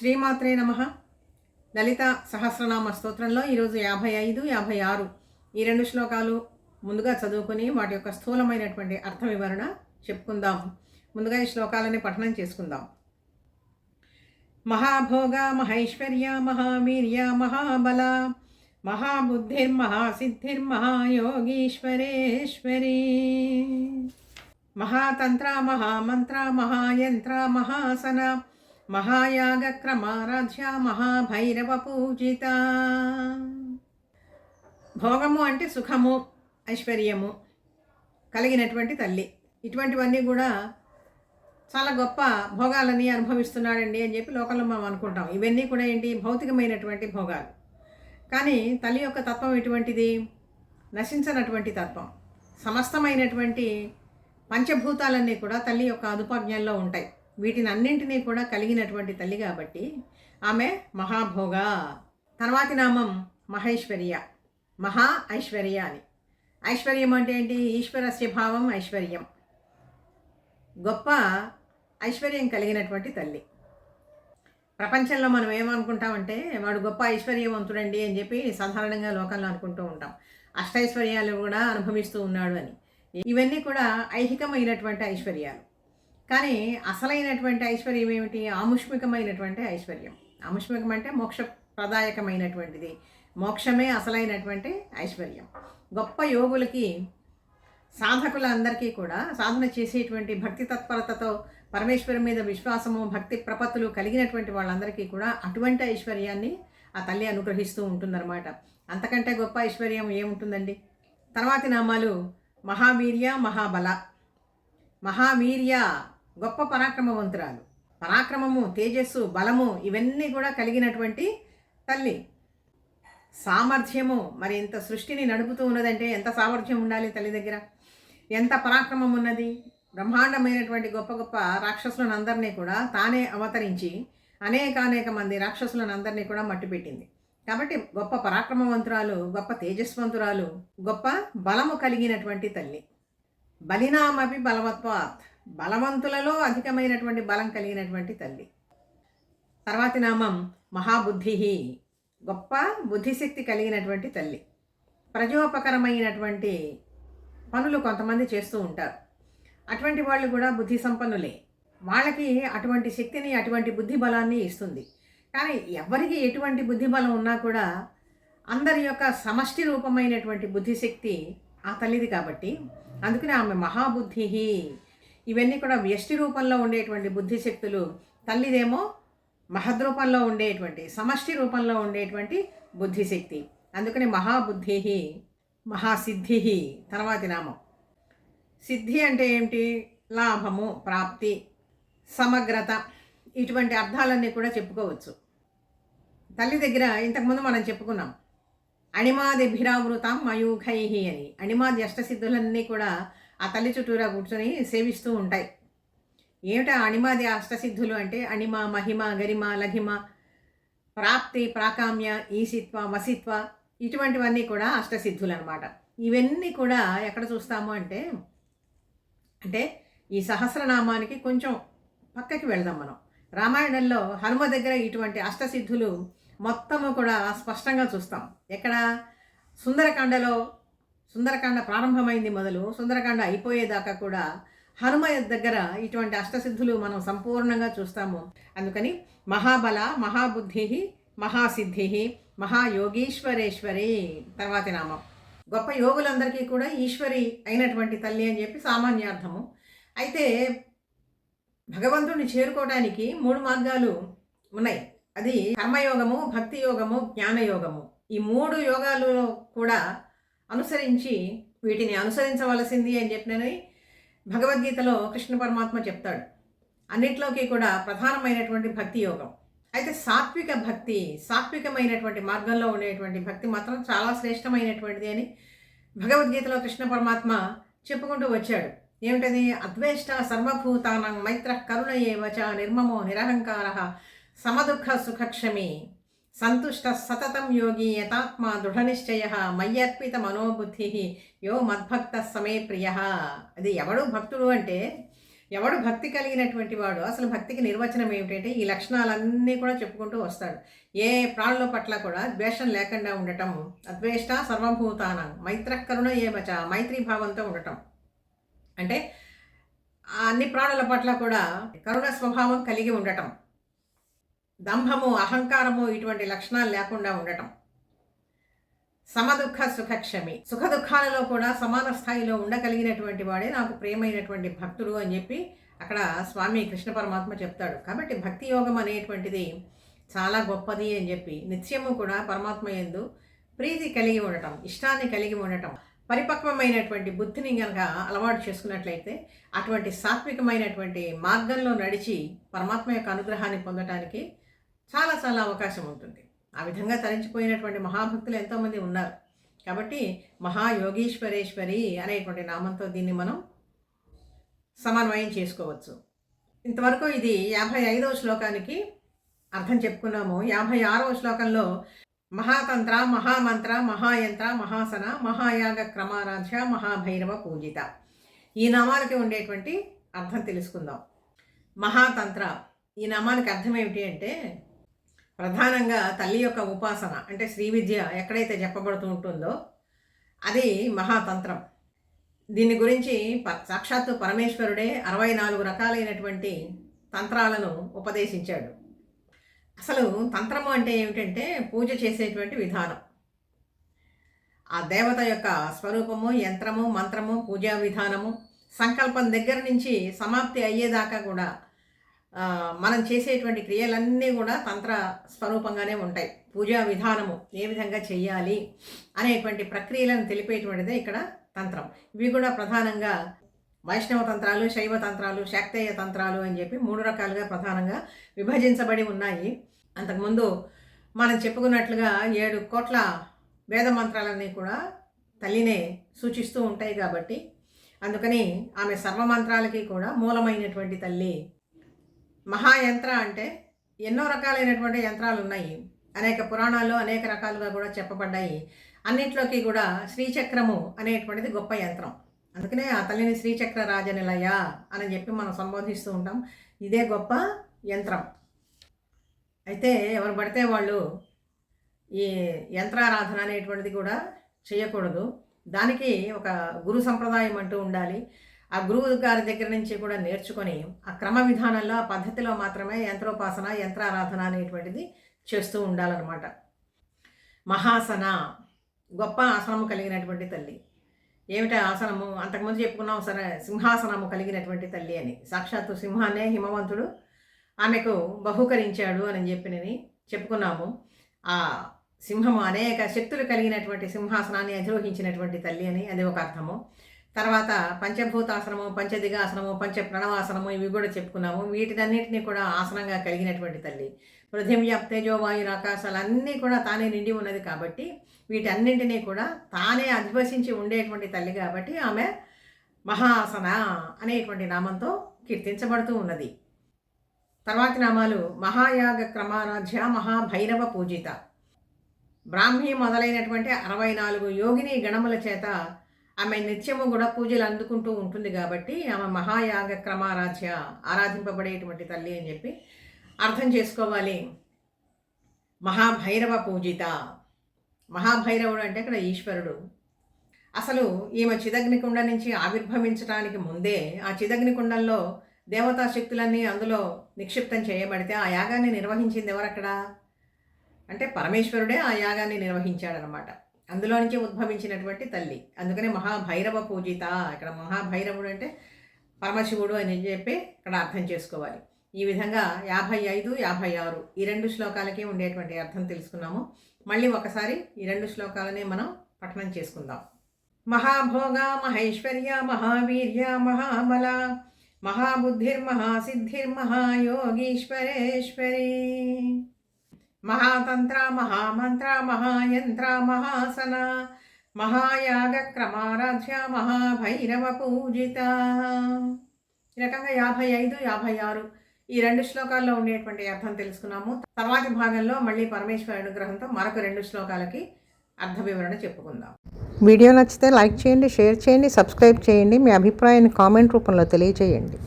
శ్రీమాత్రే నమ. లలిత సహస్రనామ స్తోత్రంలో ఈరోజు యాభై ఐదు యాభై ఆరు ఈ రెండు శ్లోకాలు ముందుగా చదువుకుని వాటి యొక్క స్థూలమైనటువంటి అర్థ వివరణ చెప్పుకుందాం. ముందుగా ఈ శ్లోకాలని పఠనం చేసుకుందాం. మహాభోగ మహైశ్వర్య మహావీర్య మహాబల మహాబుద్ధిర్మహాసిద్ధిర్మహాయోగీశ్వరేశ్వరీ మహాతంత్ర మహామంత్ర మహాయంత్ర మహాసన మహాయాగక్రమారాధ్య మహాభైరవ పూజిత భోగము అంటే సుఖము ఐశ్వర్యము కలిగినటువంటి తల్లి. ఇటువంటివన్నీ కూడా చాలా గొప్ప భోగాలని అనుభవిస్తున్నాడండి అని చెప్పి లోకంలో మనం అనుకుంటాం. ఇవన్నీ కూడా ఏంటి? భౌతికమైనటువంటి భోగాలు. కానీ తల్లి యొక్క తత్వం ఎటువంటిది? నశించనటువంటి తత్వం. సమస్తమైనటువంటి పంచభూతాలన్నీ కూడా తల్లి యొక్క అదుపాజ్ఞల్లో ఉంటాయి. వీటిని అన్నింటినీ కూడా కలిగినటువంటి తల్లి కాబట్టి ఆమె మహాభోగ. తర్వాతి నామం మహేశ్వర్య. మహా ఐశ్వర్య అని. ఐశ్వర్యం అంటే ఏంటి? ఈశ్వరస్య భావం ఐశ్వర్యం. గొప్ప ఐశ్వర్యం కలిగినటువంటి తల్లి. ప్రపంచంలో మనం ఏమనుకుంటామంటే వాడు గొప్ప ఐశ్వర్యవంతుడండి అని చెప్పి సాధారణంగా లోకంలో అనుకుంటూ ఉంటాం. అష్టైశ్వర్యాలు కూడా అనుభవిస్తూ ఉన్నాడు అని. ఇవన్నీ కూడా ఐహికమైనటువంటి ఐశ్వర్యాలు. కానీ అసలైనటువంటి ఐశ్వర్యం ఏమిటి? ఆముష్మికమైనటువంటి ఐశ్వర్యం. ఆముష్మికం అంటే మోక్ష ప్రదాయకమైనటువంటిది మోక్షమే అసలైనటువంటి ఐశ్వర్యం. గొప్ప యోగులకి సాధకులందరికీ కూడా సాధన చేసేటువంటి భక్తి తత్పరతతో పరమేశ్వరం మీద విశ్వాసము భక్తి ప్రపత్తులు కలిగినటువంటి వాళ్ళందరికీ కూడా అటువంటి ఐశ్వర్యాన్ని ఆ తల్లి అనుగ్రహిస్తూ ఉంటుందన్నమాట. అంతకంటే గొప్ప ఐశ్వర్యం ఏముంటుందండి? తర్వాతి నామాలు మహావీర్య మహాబల. మహావీర్య గొప్ప పరాక్రమవంతురాలు. పరాక్రమము తేజస్సు బలము ఇవన్నీ కూడా కలిగినటువంటి తల్లి. సామర్థ్యము మరి ఇంత సృష్టిని నడుపుతూ ఉన్నదంటే ఎంత సామర్థ్యం ఉండాలి తల్లి దగ్గర? ఎంత పరాక్రమం ఉన్నది? బ్రహ్మాండమైనటువంటి గొప్ప గొప్ప రాక్షసులను అందరినీ కూడా తానే అవతరించి అనేక అనేక మంది రాక్షసులను అందరినీ కూడా మట్టిపెట్టింది కాబట్టి గొప్ప పరాక్రమవంతురాలు గొప్ప తేజస్వంతురాలు గొప్ప బలము కలిగినటువంటి తల్లి. బలినామపి బలవత్వాత్. బలవంతులలో అధికమైనటువంటి బలం కలిగినటువంటి తల్లి. తర్వాతి నామం మహాబుద్ధి గొప్ప బుద్ధిశక్తి కలిగినటువంటి తల్లి. ప్రజోపకరమైనటువంటి పనులు కొంతమంది చేస్తూ ఉంటారు. అటువంటి వాళ్ళు కూడా బుద్ధి సంపన్నులే. వాళ్ళకి అటువంటి శక్తిని అటువంటి బుద్ధి బలాన్ని ఇస్తుంది. కానీ ఎవరికి ఎటువంటి బుద్ధి బలం ఉన్నా కూడా అందరి యొక్క సమష్టి రూపమైనటువంటి బుద్ధిశక్తి ఆ తల్లిది కాబట్టి. అందుకని ఆమె మహాబుద్ధి ఇవన్నీ కూడా వ్యష్టి రూపంలో ఉండేటువంటి బుద్ధిశక్తులు. తల్లిదేమో మహద్రూపంలో ఉండేటువంటి సమష్టి రూపంలో ఉండేటువంటి బుద్ధిశక్తి. అందుకని మహాబుద్ధి మహాసిద్ధి తర్వాతి నామం. సిద్ధి అంటే ఏమిటి? లాభము ప్రాప్తి సమగ్రత. ఇటువంటి అర్థాలన్నీ కూడా చెప్పుకోవచ్చు. తల్లి దగ్గర ఇంతకుముందు మనం చెప్పుకున్నాం. అణిమాది భిరావృతం మయూఖై అని. అణిమాది అష్టసిద్ధులన్నీ కూడా ఆ తల్లి చుట్టూరా కూర్చొని సేవిస్తూ ఉంటాయి. ఏమిటా అణిమాది అష్టసిద్ధులు అంటే అణిమ మహిమ గరిమ లఘిమ ప్రాప్తి ప్రాకామ్య ఈసిత్వ వసిత్వ ఇటువంటివన్నీ కూడా అష్టసిద్ధులు అనమాట ఇవన్నీ కూడా ఎక్కడ చూస్తాము అంటే అంటే ఈ సహస్రనామానికి కొంచెం పక్కకి వెళ్దాం మనం. రామాయణంలో హనుమ దగ్గర ఇటువంటి అష్టసిద్ధులు మొత్తము కూడా స్పష్టంగా చూస్తాం. ఎక్కడ? సుందరకాండలో సుందరకాండ ప్రారంభమైంది మొదలు. సుందరకాండ అయిపోయేదాకా కూడా హనుమ దగ్గర ఇటువంటి అష్టసిద్ధులు మనం సంపూర్ణంగా చూస్తాము. అందుకని మహాబల మహాబుద్ధి మహాసిద్ధి మహాయోగీశ్వరేశ్వరి తర్వాతి నామం. గొప్ప యోగులందరికీ కూడా ఈశ్వరి అయినటువంటి తల్లి అని చెప్పి సామాన్యార్థము. అయితే భగవంతుడిని చేరుకోవడానికి మూడు మార్గాలు ఉన్నాయి. అది కర్మయోగము భక్తి యోగము జ్ఞానయోగము. ఈ మూడు యోగాలలో కూడా అనుసరించి వీటిని అనుసరించవలసింది అని చెప్పినని భగవద్గీతలో కృష్ణ పరమాత్మ చెప్తాడు. అన్నిట్లోకి కూడా ప్రధానమైనటువంటి భక్తి యోగం. అయితే సాత్విక భక్తి సాత్వికమైనటువంటి మార్గంలో ఉండేటువంటి భక్తి మాత్రం చాలా శ్రేష్టమైనటువంటిది అని భగవద్గీతలో కృష్ణ పరమాత్మ చెప్పుకుంటూ వచ్చాడు. ఏమిటది? అద్వేష్ట సర్వభూతానం మైత్ర కరుణ ఏవచ నిర్మమో నిరహంకార సమదుఃఖ సుఖక్షమి సంతుష్ట సతతం యోగి యథాత్మ దృఢనిశ్చయ మయ్యర్పిత మనోబుద్ధి యో మద్భక్త సమే ప్రియ. అది ఎవడు భక్తుడు అంటే ఎవడు భక్తి కలిగినటువంటి వాడు అసలు భక్తికి నిర్వచనం ఏమిటంటే ఈ లక్షణాలన్నీ కూడా చెప్పుకుంటూ వస్తాడు. ఏ ప్రాణుల పట్ల కూడా ద్వేషం లేకుండా ఉండటం అద్వేష్ట సర్వభూతానం మైత్రకరుణ ఏమచ మైత్రీభావంతో ఉండటం. అంటే అన్ని ప్రాణుల పట్ల కూడా కరుణ స్వభావం కలిగి ఉండటం. దంభము అహంకారము ఇటువంటి లక్షణాలు లేకుండా ఉండటం. సమదుఃఖ సుఖక్షమి. సుఖ దుఃఖాలలో కూడా సమాన స్థాయిలో ఉండగలిగినటువంటి వాడే నాకు ప్రియమైనటువంటి భక్తుడు అని చెప్పి అక్కడ స్వామి కృష్ణ పరమాత్మ చెప్తాడు. కాబట్టి భక్తి యోగం అనేటువంటిది చాలా గొప్పది అని చెప్పి నిత్యము కూడా పరమాత్మ ఎందు ప్రీతి కలిగి ఉండటం ఇష్టాన్ని కలిగి ఉండటం పరిపక్వమైనటువంటి బుద్ధిని కనుక అలవాటు చేసుకున్నట్లయితే అటువంటి సాత్వికమైనటువంటి మార్గంలో నడిచి పరమాత్మ యొక్క అనుగ్రహాన్ని పొందటానికి చాలా చాలా అవకాశం ఉంటుంది. ఆ విధంగా తరించిపోయినటువంటి మహాభక్తులు ఎంతోమంది ఉన్నారు. కాబట్టి మహాయోగీశ్వరేశ్వరి అనేటువంటి నామంతో దీన్ని మనం సమన్వయం చేసుకోవచ్చు. ఇంతవరకు ఇది యాభై ఐదవ శ్లోకానికి అర్థం చెప్పుకున్నాము. యాభై ఆరవ శ్లోకంలో మహాతంత్ర మహామంత్ర మహాయంత్ర మహాసన మహాయాగ క్రమారాధ్య మహాభైరవ పూజిత. ఈ నామాలకి ఉండేటువంటి అర్థం తెలుసుకుందాం. మహాతంత్ర. ఈ నామానికి అర్థం ఏమిటి అంటే ప్రధానంగా తల్లి యొక్క ఉపాసన అంటే శ్రీ విద్య ఎక్కడైతే చెప్పబడుతూ ఉంటుందో అది మహాతంత్రం. దీని గురించి సాక్షాత్తు పరమేశ్వరుడే అరవై నాలుగు రకాలైనటువంటి తంత్రాలను ఉపదేశించాడు. అసలు తంత్రము అంటే ఏమిటంటే పూజ చేసేటువంటి విధానం. ఆ దేవత యొక్క స్వరూపము యంత్రము మంత్రము పూజా విధానము సంకల్పం దగ్గర నుంచి సమాప్తి అయ్యేదాకా కూడా మనం చేసేటువంటి క్రియలన్నీ కూడా తంత్ర స్వరూపంగానే ఉంటాయి. పూజా విధానము ఏ విధంగా చెయ్యాలి అనేటువంటి ప్రక్రియలను తెలిపేటువంటిదే ఇక్కడ తంత్రం. ఇవి కూడా ప్రధానంగా వైష్ణవ తంత్రాలు శైవ తంత్రాలు శాక్తేయ తంత్రాలు అని చెప్పి మూడు రకాలుగా ప్రధానంగా విభజించబడి ఉన్నాయి. అంతకుముందు మనం చెప్పుకున్నట్లుగా ఏడు కోట్ల వేద మంత్రాలన్నీ కూడా తల్లినే సూచిస్తూ ఉంటాయి కాబట్టి అందుకని ఆమె సర్వమంత్రాలకి కూడా మూలమైనటువంటి తల్లి మహాయంత్ర అంటే ఎన్నో రకాలైనటువంటి యంత్రాలు ఉన్నాయి అనేక పురాణాల్లో అనేక రకాలుగా కూడా చెప్పబడ్డాయి. అన్నింటిలోకి కూడా శ్రీచక్రము అనేటువంటిది గొప్ప యంత్రం. అందుకనే ఆ తల్లిని శ్రీచక్ర రాజనిలయ అని చెప్పి మనం సంబోధిస్తూ ఉంటాం. ఇదే గొప్ప యంత్రం. అయితే ఎవరు పడితే వాళ్ళు ఈ యంత్రారాధన అనేటువంటిది కూడా చేయకూడదు. దానికి ఒక గురు సంప్రదాయం అంటూ ఉండాలి. ఆ గురువు గారి దగ్గర నుంచి కూడా నేర్చుకొని ఆ క్రమ విధానంలో ఆ పద్ధతిలో మాత్రమే యంత్రోపాసన యంత్రారాధన అనేటువంటిది చేస్తూ ఉండాలన్నమాట. మహాసన గొప్ప ఆసనము కలిగినటువంటి తల్లి. ఏమిటి ఆసనము? అంతకుముందు చెప్పుకున్నాం సరే సింహాసనము కలిగినటువంటి తల్లి అని. సాక్షాత్తు సింహాన్నే హిమవంతుడు ఆమెకు బహుకరించాడు అని చెప్పి చెప్పుకున్నాము. ఆ సింహము అనేక శక్తులు కలిగినటువంటి సింహాసనాన్ని అధిరోహించినటువంటి తల్లి అని అది ఒక అర్థము. తర్వాత పంచభూతాసనము పంచదిగాసనము పంచ ప్రణవాసనము ఇవి కూడా చెప్పుకున్నాము. వీటినన్నింటినీ కూడా ఆసనంగా కలిగినటువంటి తల్లి. పృథివ్యాప్ తేజోవాయు ఆకాశాలన్నీ కూడా తానే నిండి ఉన్నది కాబట్టి వీటన్నింటినీ కూడా తానే అధ్వసించి ఉండేటువంటి తల్లి కాబట్టి ఆమె మహాసన అనేటువంటి నామంతో కీర్తించబడుతూ ఉన్నది. తర్వాతి నామాలు మహాయాగ క్రమారాధ్య మహాభైరవ పూజిత. బ్రాహ్మీ మొదలైనటువంటి అరవై నాలుగు యోగిని గణముల చేత ఆమె నిత్యము కూడా పూజలు అందుకుంటూ ఉంటుంది కాబట్టి ఆమె మహాయాగ క్రమారాధ్య ఆరాధింపబడేటువంటి తల్లి అని చెప్పి అర్థం చేసుకోవాలి. మహాభైరవ పూజిత. మహాభైరవుడు అంటే ఇక్కడ ఈశ్వరుడు. అసలు ఈమె చిదగ్నికుండ నుంచి ఆవిర్భవించడానికి ముందే ఆ చిదగ్నికుండంలో దేవతా శక్తులన్నీ అందులో నిక్షిప్తం చేయబడితే ఆ యాగాన్ని నిర్వహించింది ఎవరక్కడ? అంటే పరమేశ్వరుడే ఆ యాగాన్ని నిర్వహించాడనమాట అందులోనికి ఉద్భవించినటువంటి తల్లి. అందుకనే మహాభైరవ పూజిత. ఇక్కడ మహాభైరవుడు అంటే పరమశివుడు అని చెప్పి ఇక్కడ అర్థం చేసుకోవాలి. ఈ విధంగా యాభై ఐదు యాభై ఆరు ఈ రెండు శ్లోకాలకే ఉండేటువంటి అర్థం తెలుసుకున్నాము. మళ్ళీ ఒకసారి ఈ రెండు శ్లోకాలనే మనం పఠనం చేసుకుందాం. మహాభోగ మహేశ్వర్య మహావీర్య మహాబల మహాబుద్ధిర్మహాసిద్ధిర్మహాయోగీశ్వరేశ్వరీ. మహాతంత్ర మహామంత్ర మహాయంత్ర మహాసన మహాయాగక్రమారాధ్య మహాభైరవ పూజిత. ఈ రకంగా యాభై ఐదు యాభై ఆరు ఈ రెండు శ్లోకాల్లో ఉండేటువంటి అర్థం తెలుసుకున్నాము. తర్వాతి భాగంలో మళ్ళీ పరమేశ్వర అనుగ్రహంతో మరొక రెండు శ్లోకాలకి అర్థ వివరణ చెప్పుకుందాం. వీడియో నచ్చితే లైక్ చేయండి షేర్ చేయండి సబ్స్క్రైబ్ చేయండి. మీ అభిప్రాయాన్ని కామెంట్ రూపంలో తెలియజేయండి